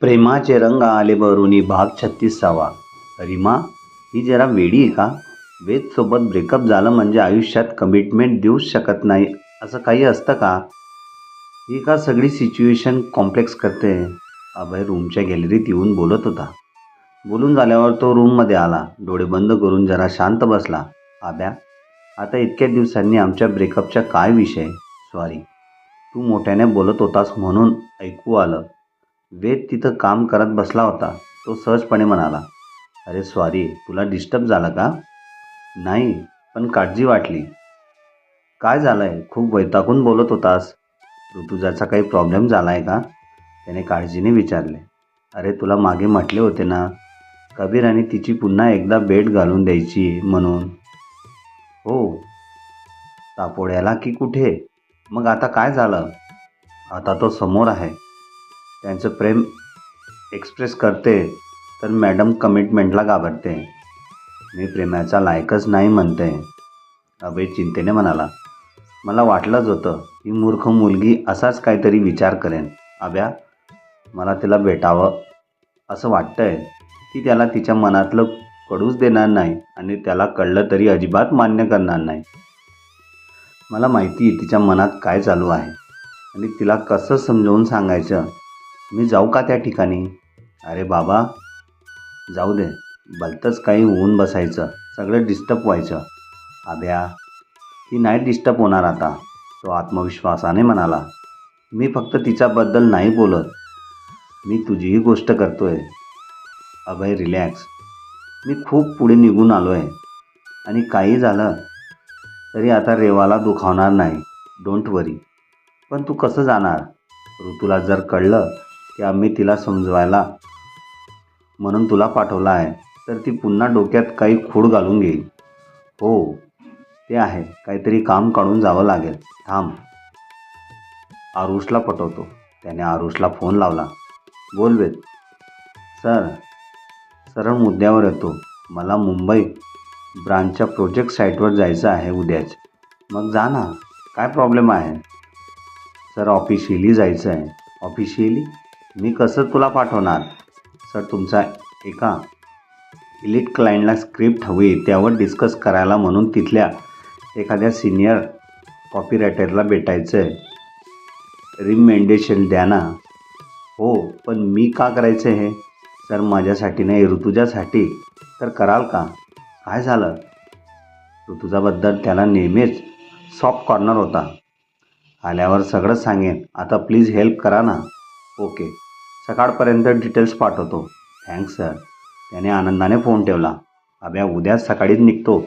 प्रेमाचे रंग आले बरुनी भाग छत्तीसावा रिमा ही जरा वेडी आहे का? वेदसोबत ब्रेकअप झालं म्हणजे आयुष्यात कमिटमेंट देऊच शकत नाही असं काही असतं का? ही का सगळी सिच्युएशन कॉम्प्लेक्स करते? अभय रूमच्या गॅलरीत येऊन बोलत होता. बोलून झाल्यावर तो रूममध्ये आला. डोळे बंद करून जरा शांत बसला. आब्या आता इतक्या दिवसांनी आमच्या ब्रेकअपचा काय विषय? सॉरी तू मोठ्याने बोलत होतास म्हणून ऐकू आलं. वेद तिथं काम करत बसला होता. तो सहजपणे म्हणाला अरे सॉरी तुला डिस्टर्ब झाला का? नाही पण काळजी वाटली. काय झालं आहे खूप वैतागून बोलत होतास. ऋतुजाचा काही प्रॉब्लेम झाला आहे का? त्याने काळजीने विचारले. अरे तुला मागे म्हटले होते ना कबीर आणि तिची पुन्हा एकदा भेट घालून द्यायची म्हणून. हो. तापोड्याला की कुठे? मग आता काय झालं? आता तो समोर आहे. त्यांचं प्रेम एक्सप्रेस करते तर मॅडम कमिटमेंटला घाबरते. मी प्रेमाचा लायकच नाही म्हणते अभय चिंतेने म्हणाला. मला वाटलंच होतं ही मूर्ख मुलगी असाच काहीतरी विचार करेन. अभ्या मला तिला भेटावं असं वाटतंय. ती त्याला तिच्या मनातलं कळूच देणार नाही आणि त्याला कळलं तरी अजिबात मान्य करणार नाही. मला माहिती आहे तिच्या मनात काय चालू आहे आणि तिला कसं समजावून सांगायचं. मी जाऊ का त्या ठिकाणी? अरे बाबा जाऊ दे. भलतंच काही होऊन बसायचं. सगळं डिस्टर्ब व्हायचं. आभ्या ती नाही डिस्टर्ब होणार आता. तो आत्मविश्वासाने म्हणाला मी फक्त तिच्याबद्दल नाही बोलत. मी तुझीही गोष्ट करतो आहे अभय रिलॅक्स मी खूप पुढे निघून आलो आहे आणि काही झालं तरी आता रेवाला दुखावणार नाही. डोंट वरी पण तू कसं जाणार? ऋतूला जर कळलं की आम्ही तिला समजवायला. म्हणून तुला पाठवला आहे. तर ती पुन्हा डोक्यात काही खूड घालून घेईल. हो ते आहे. काहीतरी काम काढून जावं लागेल. थांब. आरुषला पटवतो. त्याने आरुषला फोन लावला. बोलवेत सर सरळ मुद्द्यावर येतो. मला मुंबई ब्रांचच्या प्रोजेक्ट साईटवर जायचं आहे उद्याच. मग जा ना. काय प्रॉब्लेम आहे? सर ऑफिशियली जायचं आहे. ऑफिशियली? मी कसं तुला पाठवणार? सर तुमचा एका इलिट क्लायंटला स्क्रिप्ट हवी त्यावर डिस्कस करायला म्हणून तिथल्या एखाद्या सिनियर कॉपीरायटरला भेटायचं आहे रिमेंडेशन द्या ना. हो पण मी का करायचं हे? सर माझ्यासाठी नाही ऋतुजासाठी. तर कराल का? काय झालं? ऋतुजाबद्दल त्याला नेहमीच सॉफ्ट कॉर्नर होता. आल्यावर सगळं सांगेन. आता प्लीज हेल्प करा ना. ओके सकाळपर्यंत डिटेल्स पाठवतो. थँक्स सर त्याने आनंदाने फोन ठेवला. अभ्या उद्याच सकाळीच निघतो.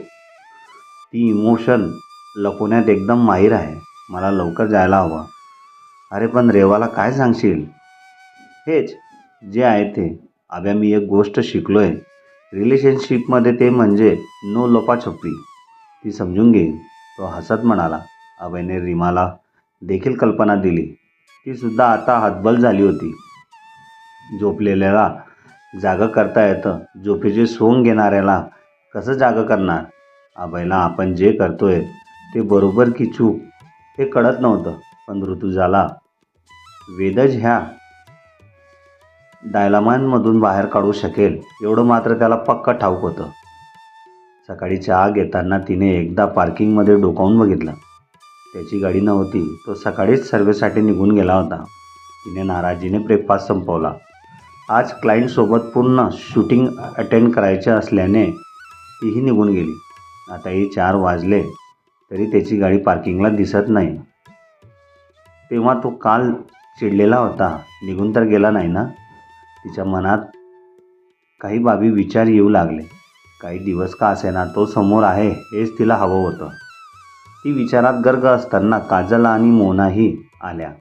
ती इमोशन लपवण्यात एकदम माहीर आहे. मला लवकर जायला हवं. अरे पण रेवाला काय सांगशील? हेच जे आहे ते. अभ्या मी एक गोष्ट शिकलो आहे रिलेशनशिपमध्ये ते म्हणजे नो लपाछपी. ती समजून घेईन तो हसत म्हणाला. अभयने रीमाला देखील कल्पना दिली. तीसुद्धा आता हतबल झाली होती. झोपलेल्याला जागं करता येतं. झोपेचे सोंग घेणाऱ्याला कसं जागं करणार? अभयला आपण जे करतोय ते बरोबर की चूक हे कळत नव्हतं. पण ऋतुजाला वेदज ह्या डायलामांमधून बाहेर काढू शकेल एवढं मात्र त्याला पक्क ठाऊक होतं. सकाळी चहा घेताना तिने एकदा पार्किंगमध्ये डोकावून बघितलं. त्याची गाडी नव्हती तो सकाळीच सर्वेसाठी निघून गेला होता. तिने नाराजीने ब्रेकफास्ट संपवला. आज क्लायंटसोबत पुन्हा शूटिंग अटेंड करायचे असल्याने तीही निघून गेली. आताही चार वाजले तरी त्याची गाडी पार्किंगला दिसत नाही. तेव्हा तो काल चिडलेला होता. निघून तर गेला नाही ना? तिच्या मनात काही बाबी विचार येऊ लागले. काही दिवस का असेना तो समोर आहे हेच तिला हवं होतं. ती विचारात गर्ग असताना काजल आणि मोनाही आल्या.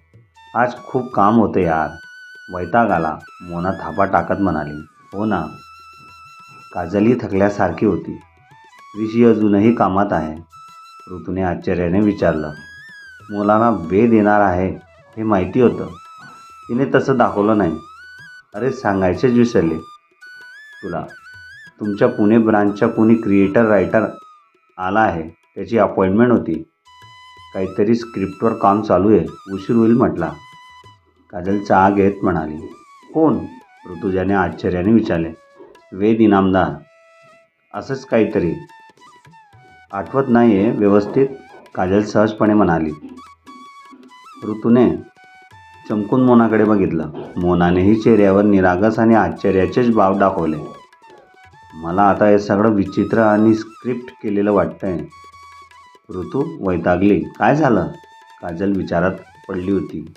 आज खूप काम होतं यार. वैताग आला मोना थापा टाकत म्हणाली हो ना. काजली थकल्यासारखी होती. ऋषी अजूनही कामात आहे. ऋतूने आश्चर्याने विचारलं मुलांना वेद येणार आहे हे माहिती होतं. तिने तसं दाखवलं नाही. अरे सांगायचेच विसरले. तुला तुमच्या पुणे ब्रांचच्या कोणी क्रिएटर रायटर आला आहे त्याची अपॉइंटमेंट होती. काहीतरी स्क्रिप्टवर काम चालू आहे उशीर होईल म्हटला. काजल चहा घेत म्हणाली. कोण? ऋतुजाने आश्चर्याने विचारले. वेद इनामदार. असंच काहीतरी. आठवत नाही आहे व्यवस्थित काजल सहजपणे म्हणाली. ऋतूने चमकून मोनाकडे बघितलं. मोनानेही चेहऱ्यावर निरागस आणि आश्चर्याचेच भाव दाखवले. मला आता हे सगळं विचित्र आणि स्क्रिप्ट केलेलं वाटतंय. ऋतू वैतागली. काय झालं? काजल विचारात पडली होती.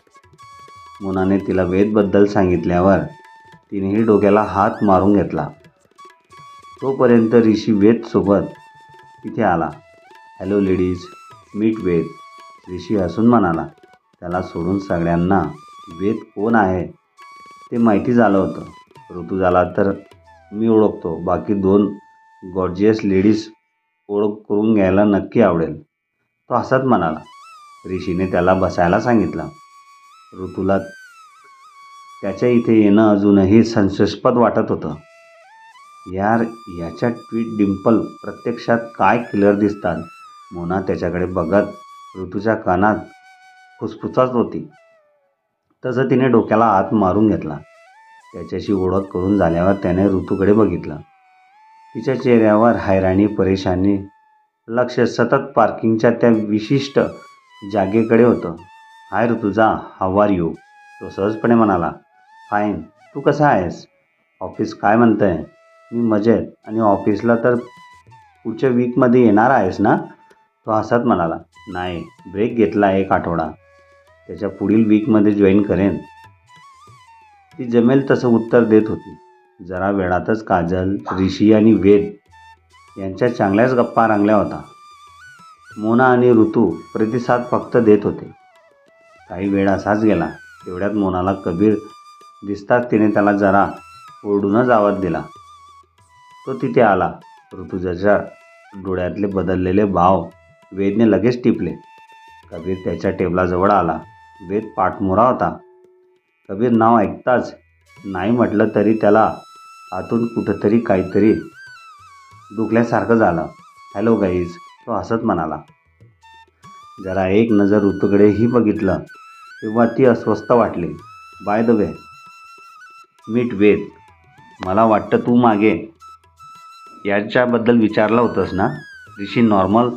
मोनाने तिला वेदबद्दल सांगितल्यावर तिनेही डोक्याला हात मारून घेतला. तोपर्यंत ऋषी वेदसोबत तिथे आला. Hello ladies meet Ved Rishi हसून म्हणाला. त्याला सोडून सगळ्यांना वेद कोण आहे? ते माहिती झालं होतं. ऋतू झाला तर मी ओळखतो. बाकी दोन गॉर्जियस लेडीज ओळख करून घ्यायला नक्की आवडेल. तो हसत म्हणाला. ऋषीने त्याला बसायला सांगितलं. ऋतूला त्याच्या इथे येणं अजूनही संशयास्पद वाटत होतं. यार याच्या ट्वीट डिम्पल प्रत्यक्षात काय क्लिअर दिसतात? मोना त्याच्याकडे बघत ऋतूच्या कानात फुसफुसात होती. तसं तिने डोक्याला हात मारून घेतला. त्याच्याशी ओळख करून झाल्यावर त्याने ऋतूकडे बघितलं. तिच्या चेहऱ्यावर हैराणी परेशानी लक्ष सतत पार्किंगच्या त्या विशिष्ट जागेकडे होतं. Hi Rutuja how are you तो सहजपणे म्हणाला फाईन तू कसा आहेस? ऑफिस काय म्हणतं आहे मी मजेत आणि ऑफिसला तर पुढच्या वीकमध्ये येणार आहेस ना? तो हसत म्हणाला नाही ब्रेक घेतला एक आठवडा. त्याच्या पुढील वीकमध्ये जॉईन करेन. ती जमेल तसं उत्तर देत होती. जरा वेळातच काजल ऋषी आणि वेद यांच्या चांगल्याच गप्पा रांगल्या होता. मोना आणि ऋतू प्रतिसाद फक्त देत होते. काही वेळ असाच गेला. तेवढ्यात मोनाला कबीर दिसताच तिने त्याला जरा ओरडूनच आवाज दिला. तो तिथे आला. ऋतुजाच्या डोळ्यातले बदललेले भाव वेदने लगेच टिपले. कबीर त्याच्या टेबलाजवळ आला. वेद पाठमोरा होता. कबीर नाव ऐकताच नाही म्हटलं तरी त्याला आतून कुठंतरी काहीतरी दुखल्यासारखं झालं. हॅलो गाईज तो हसत म्हणाला. जरा एक नजर ऋतूकडेही बघितलं तेव्हा ती अस्वस्थ वाटली. By the way meet Ved मला वाटतं तू मागे. याच्याबद्दल विचारलं होतंस ना? ऋषी नॉर्मल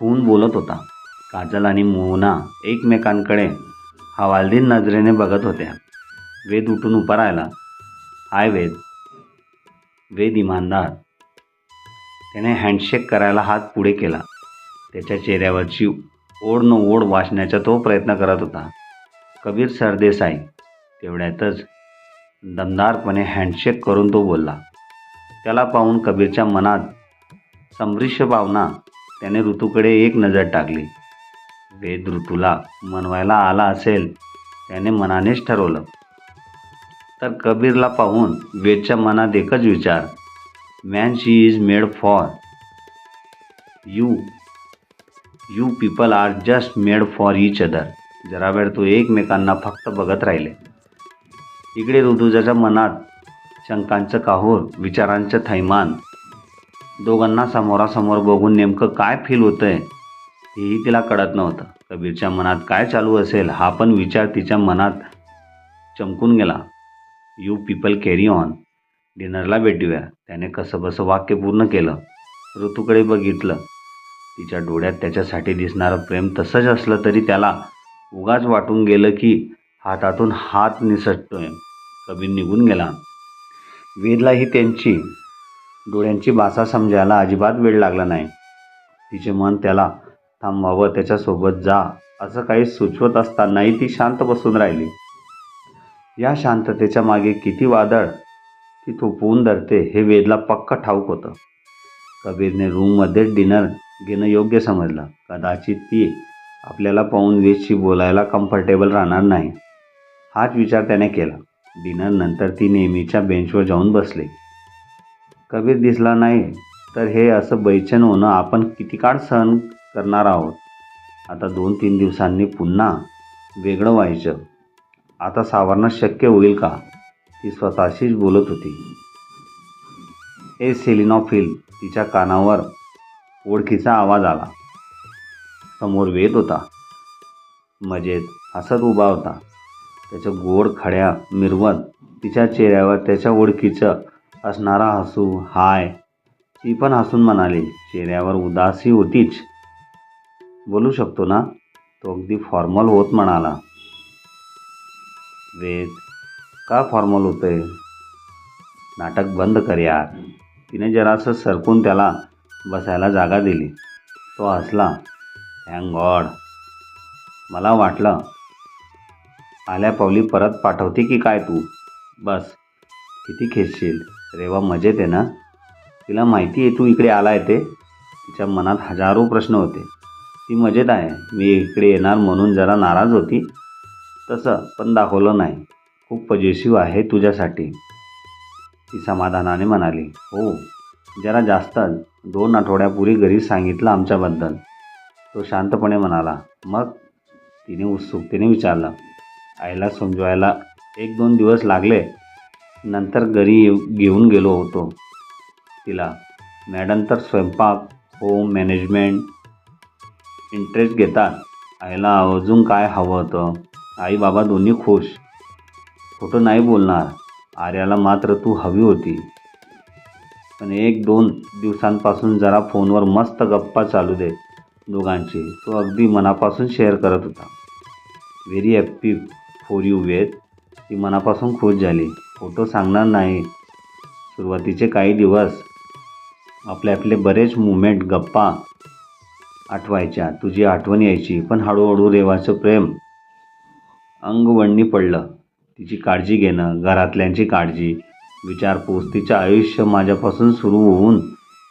होऊन बोलत होता. काजल आणि मोना एकमेकांकडे हवालदीन नजरेने बघत होत्या. वेद उठून उभा राहिला. हाय वेद वेद इमानदार. त्याने हँडशेक करायला हात पुढे केला. त्याच्या चेहऱ्यावरची ओढ न ओढ वाचण्याचा तो प्रयत्न करत होता. कबीर सरदेसाई तेवढ्यातच दमदारपणे हँडशेक करून तो बोलला. त्याला पाहून कबीरच्या मनात संभ्रिश भावना त्याने ऋतूकडे एक नजर टाकली. वेद ऋतूला मनवायला आला असेल त्याने मनानेच ठरवलं. तर कबीरला पाहून वेदच्या मनात एकच विचार. Man she is made for you you people are just made for each other जरा वेळ तो एकमेकांना फक्त बघत राहिले. इकडे ऋतुजाच्या मनात शंकांचं काहूर विचारांचं थैमान दोघांना समोरासमोर बघून नेमकं काय फील होतं आहे हेही तिला कळत नव्हतं. कबीरच्या मनात काय चालू असेल हा पण विचार तिच्या मनात चमकून गेला. यू पीपल कॅरी ऑन डिनरला भेटूया. त्याने कसं बसं वाक्य पूर्ण केलं. ऋतूकडे बघितलं. तिच्या डोळ्यात त्याच्यासाठी दिसणारं प्रेम तसंच असलं तरी त्याला उगाच वाटून गेलं की हातातून हात निसटतोय. कबीर निघून गेला. वेदलाही त्यांची डोळ्यांची बासा समजायला अजिबात वेळ लागला नाही. तिचे मन त्याला थांबवावं त्याच्यासोबत जा असं काही सुचवत असतानाही ती शांत बसून राहिली. या शांततेच्या मागे किती वादळ ती थोपवून धरते हे वेदला पक्क ठाऊक होतं. कबीरने रूममध्ये डिनर घेणं योग्य समजलं. कदाचित ती आपल्याला पाहून वेदशी बोलायला कम्फर्टेबल राहणार नाही. हाच विचार त्याने केला. डिनर नंतर ती नेहमीच्या बेंचवर जाऊन बसली. कबीर दिसला नाही तर हे असं बैचन होणं आपण किती काळ सहन करणार आहोत? आता दोन तीन दिवसांनी पुन्हा वेगळं व्हायचं. आता सावरणं शक्य होईल का? ती स्वतःशीच बोलत होती. ए सेलिनॉफिल तिच्या कानावर ओळखीचा आवाज आला. समोर वेद होता. मजेत हसत उभा होता. त्याच्या गोड खड्या मिरवत तिच्या चेहऱ्यावर त्याच्या ओळखीचं असणारा हसू हाय ती पण हसून म्हणाली चेहऱ्यावर उदासी होतीच. बोलू शकतो ना? तो अगदी फॉर्मल होत म्हणाला. वेद का फॉर्मल होतंय? नाटक बंद कर यार. तिने जरासं सरकून त्याला बसायला जागा दिली. तो हसला. थँक गॉड मला वाटलं आल्या पावली परत पाठवते की काय तू? बस किती खेचशील? रेवा मजेत आहे ना? तिला माहिती आहे तू इकडे आला आहे ते? तिच्या मनात हजारो प्रश्न होते. ती मजेत आहे. मी इकडे येणार म्हणून जरा नाराज होती. तसं पण दाखवलं नाही. खूप पजेसिव्ह आहे तुझ्यासाठी. ती समाधानाने म्हणाली हो जरा जास्तच दोन आठवड्यापूर्वी घरी सांगितलं आमच्याबद्दल. तो शांतपणे म्हणाला मग? तिने उत्सुकतेने विचारलं आईला समजवायला एक दोन दिवस लागले. नंतर घरी येऊ घेऊन गेलो होतो. तिला मॅडम तर स्वयंपाक होम मॅनेजमेंट इंटरेस्ट घेतात. आईला अजून काय हवं होतं? आई बाबा दोन्ही खुश. खोटं नाही बोलणार. आर्याला मात्र तू हवी होती. पण एक दोन दिवसांपासून जरा फोनवर मस्त गप्पा चालू दे दोघांची. तो अगदी मनापासून शेअर करत होता. Very happy for you Ved ती मनापासून खुश झाली. फोटो सांगणार नाही. सुरुवातीचे काही दिवस आपले आपले बरेच मुमेंट गप्पा आठवायच्या. तुझी आठवण यायची पण हळूहळू रेवाचं प्रेम अंगवळणी पडलं. तिची काळजी घेणं घरातल्यांची काळजी विचारपूस. तिचं आयुष्य माझ्यापासून सुरू होऊन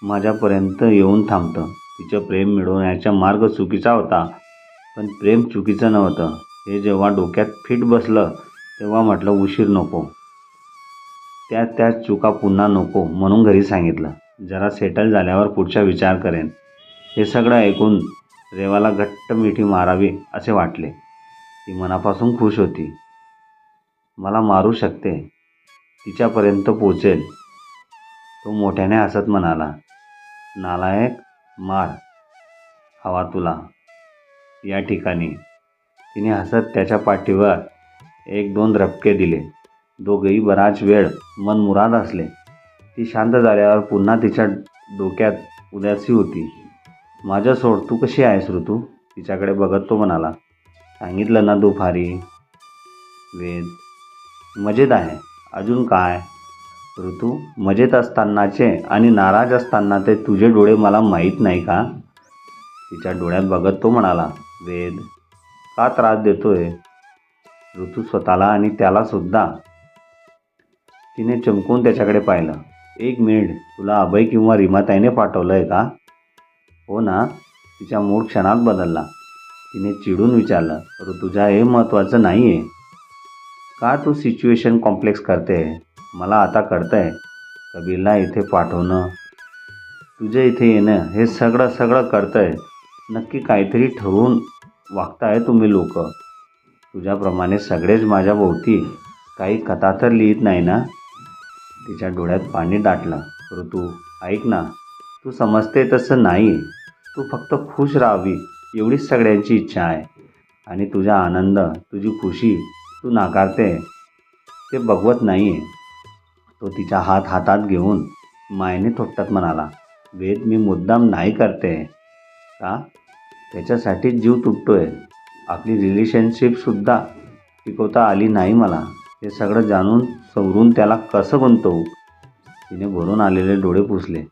माझ्यापर्यंत येऊन थांबतं. तिचं प्रेम मिळवण्याचा मार्ग चुकीचा होता पण प्रेम चुकीचं नव्हतं. हे जेव्हा डोक्यात फिट बसलं तेव्हा म्हटलं उशीर नको. त्या त्या चुका पुन्हा नको म्हणून घरी सांगितलं. जरा सेटल झाल्यावर पुढचा विचार करेन. हे सगळं ऐकून रेवाला घट्ट मिठी मारावी असे वाटले. ती मनापासून खुश होती. मला मारू शकते. तिच्यापर्यंत पोचेल. तो मोठ्याने हसत म्हणाला नालायक मार हवा तुला. या ठिकाणी तिने हसत त्याच्या पाठीवर एक दोन रपके दिले. दोघेही बराच वेळ मनमुराद असले. ती शांत झाल्यावर पुन्हा तिच्या डोक्यात उदासी होती. माझ्या सोड तू कशी आहेस ऋतू? तिच्याकडे बघत तो म्हणाला सांगितलं ना दुपारी वेद मजेत आहे. अजून काय? ऋतू मजेत असतानाचे आणि नाराज असताना ते तुझे डोळे मला माहीत नाही का? तिच्या डोळ्यात बघत तो म्हणाला वेद का त्रास देतोय? ऋतू स्वतःला आणि त्याला सुद्धा. तिने चमकून त्याच्याकडे पाहिलं. एक मिनिट तुला अभय किंवा रिमाताईने पाठवलं आहे का? हो ना. तिचा मूड क्षणात बदलला. तिने चिडून विचारलं ऋतुजा हे महत्त्वाचं नाही आहे का तू सिच्युएशन कॉम्प्लेक्स करते? मला आता कळतंय. कबीरला इथे पाठवणं. तुझ्या इथे येणं हे सगळं सगळं करतंय. नक्की काहीतरी ठरवून वागताय तुम्ही लोक. तुझ्याप्रमाणे सगळेच माझ्या भोवती. काही कथा तर लिहित नाही ना? तिच्या डोळ्यात पाणी दाटलं. ऋतू ऐक ना. तू समजते तसं नाही. तू फक्त खुश राहावी. एवढीच सगळ्यांची इच्छा आहे. आणि तुझा आनंद तुझी खुशी तू नाकारते ते बघवत नाही आहे तो तिचा हात हातात घेऊन मायने थोपटत म्हणाला वेद मी मुद्दाम नाही करते. का? त्याच्यासाठी जीव तुटतोय. आपली रिलेशनशिपसुद्धा टिकवता आली नाही मला. हे सगळं जाणून सवरून त्याला कसं गुंतवू तिने भरून आलेले डोळे पुसले.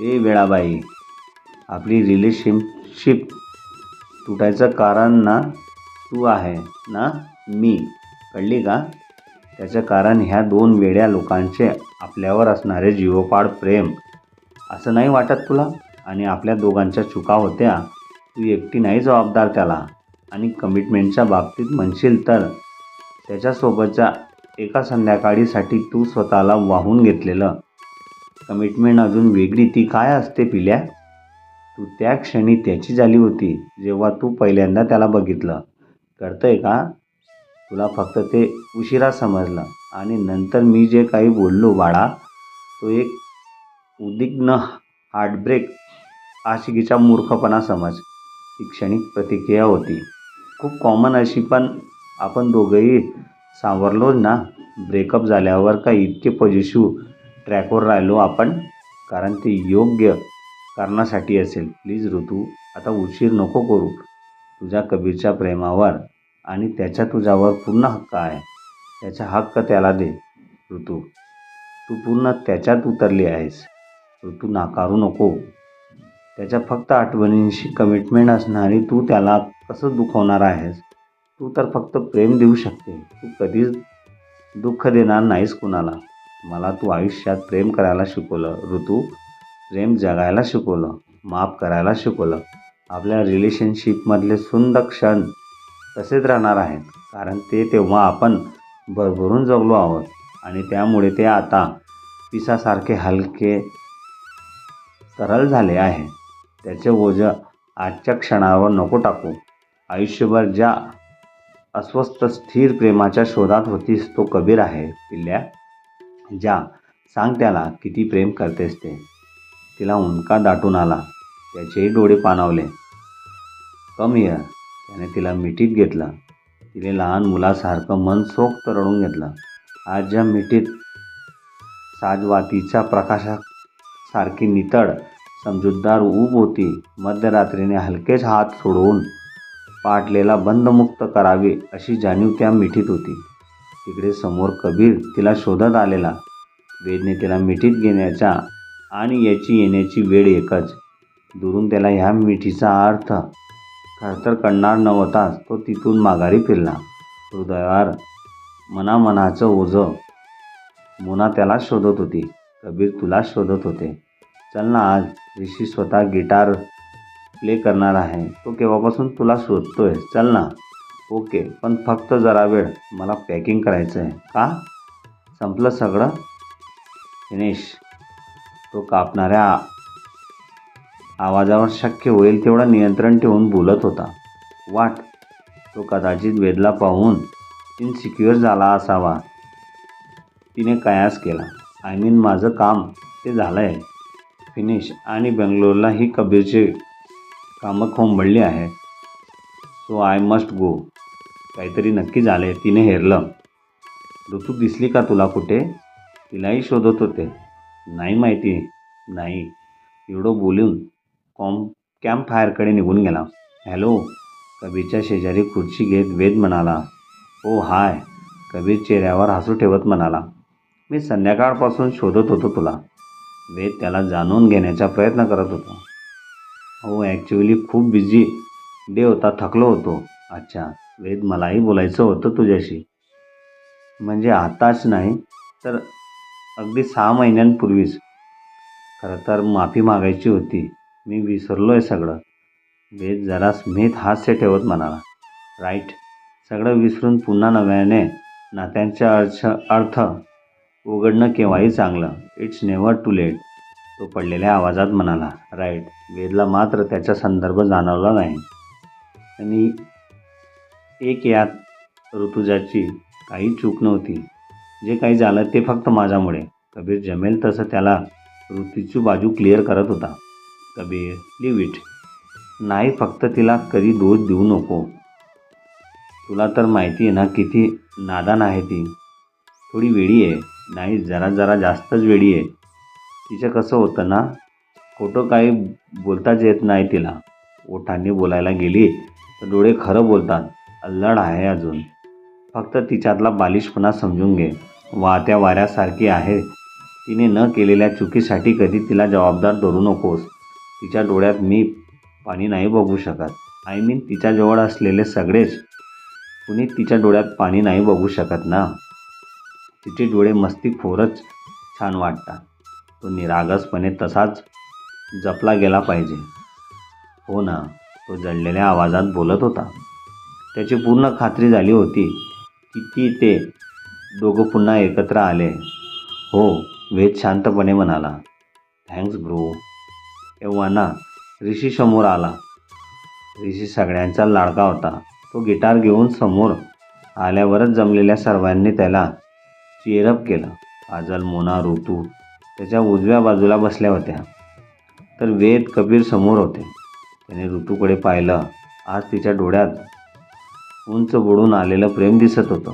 ए वेळाबाई आपली रिलेशनशिप तुटायचं कारण ना तू आहे ना मी. कळली का? त्याचं कारण ह्या दोन वेड्या लोकांचे आपल्यावर असणारे जीवपाड प्रेम. असं नाही वाटत तुला? आणि आपल्या दोघांच्या चुका होत्या तू एकटी नाही जबाबदार त्याला. आणि कमिटमेंटच्या बाबतीत म्हणशील तर त्याच्यासोबतच्या एका संध्याकाळीसाठी तू स्वतःला वाहून घेतलेलं. कमिटमेंट अजून वेगळी ती काय असते पिल्या? तू त्या क्षणी त्याची झाली होती जेव्हा तू पहिल्यांदा त्याला बघितलं. कळतंय का? तुला फक्त ते उशिरा समजलं. आणि नंतर मी जे काही बोललो बाळा तो एक उद्विग्न हार्टब्रेक आशिकीचा मूर्खपणा समज. ती क्षणिक प्रतिक्रिया होती. खूप कॉमन अशी पण आपण दोघंही सावरलो ना? ब्रेकअप झाल्यावर का इतके पॉझिटिव्ह ट्रॅकवर राहिलो आपण? कारण ते योग्य कारणासाठी असेल. प्लीज ऋतू आता उशीर नको करू. तुझ्या कबीरच्या प्रेमावर आणि त्याच्या तुझ्यावर पूर्ण हक्क आहे. त्याचा हक्क त्याला दे ऋतू. तू पूर्ण त्याच्यात उतरली आहेस. ऋतू नाकारू नको. त्याच्या फक्त आठवणींशी कमिटमेंट असणारी तू त्याला कसं दुखवणार आहेस? तू तर फक्त प्रेम देऊ शकते. तू कधीच दुःख देणार नाहीस कुणाला. मला तू आयुष्यात प्रेम करायला शिकवलं ऋतू. प्रेम जगायला शिकवलं माफ करायला शिकवलं. आपल्या रिलेशनशिपमधले सुंदर क्षण तसेच राहणार आहेत. कारण ते तेव्हा आपण भरभरून जगलो आहोत आणि त्यामुळे ते आता पिसासारखे हलके सरळ झाले आहे. त्याचे ओझं आजच्या क्षणावर नको टाकू. आयुष्यभर ज्या अस्वस्थ स्थिर प्रेमाच्या शोधात होतीस तो कबीर आहे पिल्ल्या ज्या सांग त्याला किती प्रेम करतेस ते. तिला उंका दाटून आला. त्याचेही डोळे पाणावले. कम इयर त्याने तिला मिठीत घेतला. तिने लहान मुलासारखं मनसोक्त रडून घेतलं. आज ज्या मिठीत साजवातीच्या प्रकाशासारखी नितळ समजूतदार ऊब होती मध्यरात्रीने हलकेच हात सोडवून पाटलेला बंदमुक्त करावे अशी जाणीव त्या मिठीत होती. तिकडे समोर कबीर तिला शोधत आलेला. वेदने तिला मिठीत घेण्याचा आणि याची येण्याची वेळ एकच. दुरून त्याला ह्या मिठीचा अर्थ खरतर न नव्हताच तो तिथून माघारी फिरला. हृदयावर मनामनाचं ओझं. मोना त्याला शोधत होती. कबीर तुला शोधत होते. चल ना आज ऋषी स्वतः गिटार प्ले करणार आहे. तो केव्हापासून तुला शोधतोय? चल ना. ओके पण फक्त जरा वेळ. मला पॅकिंग करायचं आहे का? संपलं सगळं? फिनिश. तो कापणाऱ्या आवाजावर शक्य होईल तेवढं नियंत्रण ठेवून बोलत होता. वाट तो कदाचित वेदला पाहून इनसिक्युअर झाला असावा. तिने कयास केला. आय मीन माझं काम ते झालं आहे फिनिश आणि बेंगलोरला ही कबीरचे कामं खोंबडली आहेत. सो आय मस्ट गो काहीतरी नक्की झाले तिने हेरलं. ऋतू दिसली का तुला कुठे? तिलाही शोधत होते. नाही माहिती. नाही. एवढं बोलून कॉम कॅम्प फायरकडे निघून गेला. हॅलो कबीरच्या शेजारी खुर्ची घेत वेद म्हणाला ओ हाय कबीर चेहऱ्यावर हसू ठेवत म्हणाला. मी संध्याकाळपासून शोधत होतो तुला. वेद त्याला जाणून घेण्याचा प्रयत्न करत होता. हो ॲक्च्युली खूप बिझी डे होता थकलो होतो. अच्छा वेद मलाही बोलायचं होतं तुझ्याशी. म्हणजे आताच नाही तर अगदी सहा महिन्यांपूर्वीच. खरं तर माफी मागायची होती. मी विसरलो आहे सगळं. वेद जरा स्मित हास्य ठेवत म्हणाला. राईट सगळं विसरून पुन्हा नव्याने नात्यांच्या अर्थ अर्थ उघडणं केव्हाही चांगलं. इट्स नेव्हर टू लेट तो पडलेल्या आवाजात म्हणाला. राईट वेदला मात्र त्याचा संदर्भ जाणवला नाही. आणि एक यात ऋतुजाची काही चूक नव्हती. जे काही झालं ते फक्त माझ्यामुळे. कबीर जमेल तसं त्याला ऋतूची बाजू क्लिअर करत होता. कबीर लिव इट नाही फक्त तिला कधी दोष देऊ नको. तुला तर माहिती आहे ना किती नादान आहे ती. थोडी वेडी आहे. नाही जरा जरा जास्तच वेळी आहे. तिचं कसं होतं ना खोटं काही बोलताच येत नाही तिला. ओठांनी बोलायला गेली तर डोळे खरं बोलतात. अल्लड आहे अजून. फक्त तिच्यातला बालिशपणा समजून घे. वाहत्या वाऱ्यासारखी आहे. तिने न केलेल्या चुकीसाठी कधी तिला जबाबदार धरू नकोस. तिच्या डोळ्यात मी पाणी नाही बघू शकत. आय मीन तिच्याजवळ असलेले सगळेच कुणी तिच्या डोळ्यात पाणी नाही बघू शकत ना? तिचे डोळे मस्तीखोरच छान वाटतात. तो निरागसपणे तसाच जपला गेला पाहिजे. हो ना तो जळलेल्या आवाजात बोलत होता. त्याची पूर्ण खात्री झाली होती की ती ते दोघं पुन्हा एकत्र आले. हो वेद शांतपणे म्हणाला थँक्स ब्रो एव्हाना ऋषी समोर आला. ऋषी सगळ्यांचा लाडका होता. तो गिटार घेऊन समोर आल्यावरच जमलेल्या सर्वांनी त्याला चेअरअप केलं. काजल मोना ऋतू त्याच्या उजव्या बाजूला बसल्या होत्या. तर वेद कबीर समोर होते. त्याने ऋतूकडे पाहिलं. आज तिच्या डोळ्यात उंच बुडून आलेलं प्रेम दिसत होतं.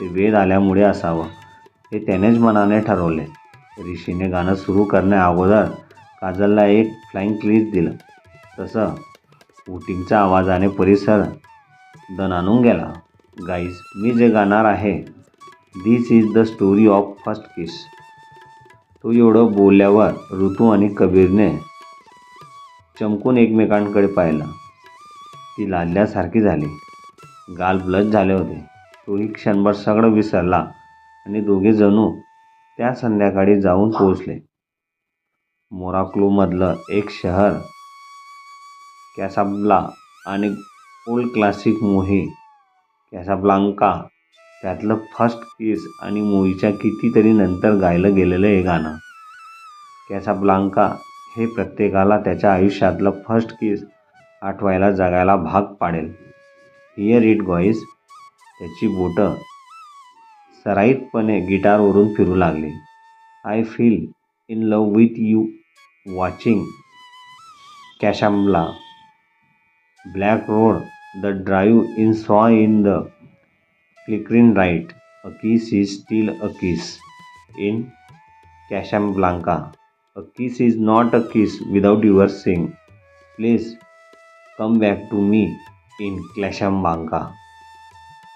ते वेद आल्यामुळे असावं हे त्यानेच मनाने ठरवले. ऋषीने गाणं सुरू करण्या अगोदर काजलला एक फ्लाईंग क्लिच दिलं. तसं वोटिंगच्या आवाजाने परिसर दणानून गेला. गाईज मी जे गाणार आहे this is the story of first kiss तो एवढं बोलल्यावर ऋतू आणि कबीरने चमकून एकमेकांकडे पाहिलं. ती लादल्यासारखी झाली. गाल ब्लज झाले होते. तोही क्षणभर सगळं विसरला आणि दोघे जणू त्या संध्याकाळी जाऊन पोहोचले. मोराक्लोमधलं एक शहर कॅसाब्ला आणि ओल्ड क्लासिक मोही. कॅसाब्लांका त्यातलं फर्स्ट किस आणि मोहीच्या कितीतरी नंतर गायलं गेलेलं हे गाणं. कॅसाब्लांका हे प्रत्येकाला त्याच्या आयुष्यातलं फर्स्ट किस आठवायला जगायला भाग पाडेल. हिअर इट गॉईज त्याची बोटं सराईतपणे गिटारवरून फिरू लागली. I feel in love with you watching. Cashamla Black Road the drive in saw in the flickering right, a kiss is still a kiss in Casablanca a kiss is not a kiss without your saying please come back to me in Casablanca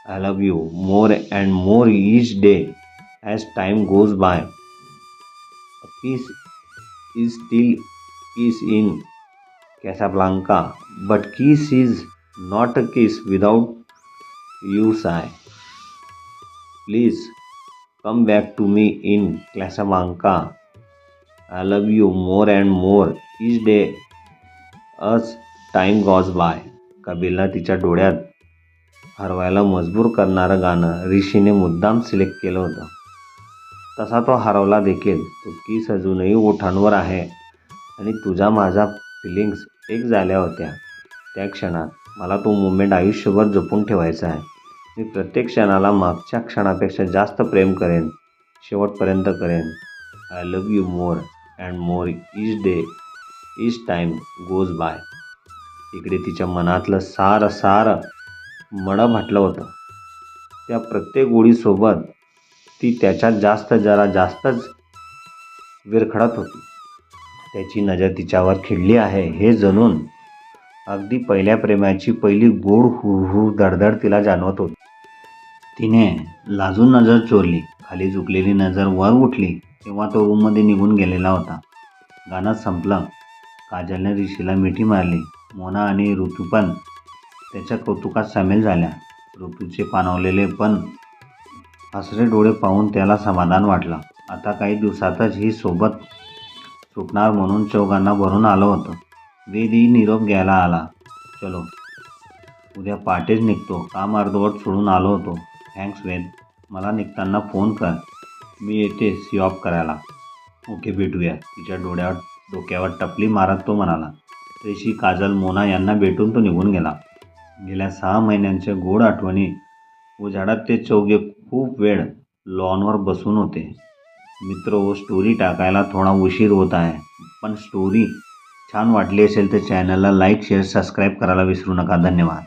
I love you more and more each day as time goes by. A kiss is still kiss in Casablanca, but kiss is not a kiss without you sigh. Please come back to me in Casablanca. I love you more and more each day as time goes by. कबीलला तिच्या डोळ्यात हरवायला मजबूर करणारं गाणं ऋषीने मुद्दाम select केलं होतं तसा तो हरवला देखील. तो किस अजूनही ओठांवर आहे. आणि तुझा माझा फिलिंग्स एक झाल्या होत्या. त्या क्षणात मला तो मुमेंट आयुष्यभर जपून ठेवायचा आहे. मी प्रत्येक क्षणाला मागच्या क्षणापेक्षा जास्त प्रेम करेन. शेवटपर्यंत करेन. I love you more and more each day each time goes by इकडे तिच्या मनातलं सारं सारं मडं म्हटलं होतं. त्या प्रत्येक ओळीसोबत ती त्याच्यात जास्त जरा जास्तच विरखडत होती. त्याची नजर तिच्यावर खिळली आहे हे जणून अगदी पहिल्या प्रेमाची पहिली गोड हुरहुर धडधड तिला जाणवत होती. तिने लाजून नजर चोरली खाली झुकलेली नजर वर उठली तेव्हा तो रूममध्ये निघून गेलेला होता. गाणं संपलं. काजलने ऋषीला मिठी मारली. मोना आणि ऋतू पण त्याच्या कौतुकात सामील झाल्या. ऋतूचे पाणवलेले पण हसरे डोळे पाहून त्याला समाधान वाटलं. आता काही दिवसातच ही सोबत सुटणार म्हणून चौघांना भरून आलं होतं. वेदही निरोप घ्यायला आला. चलो. उद्या पहाटेच निघतो. काम अर्धवट सोडून आलो होतो? थँक्स वेद. मला निघताना फोन कर. मी येते सी ऑफ करायला. ओके भेटूया. तिच्या डोळ्यावर डोक्यावर टपली मारत तो म्हणाला. ऋषी काजल मोना यांना भेटून तो निघून गेला. गेल्या सहा महिन्यांच्या गोड आठवणी. उजाडात ते चौघे खूप वेळ लॉनवर बसून होते. मित्र हो, स्टोरी टाकायला थोडा उशीर होत आहे. पण स्टोरी छान वाटली असेल तर चॅनलला लाईक शेअर सबस्क्राईब करायला विसरू नका. धन्यवाद.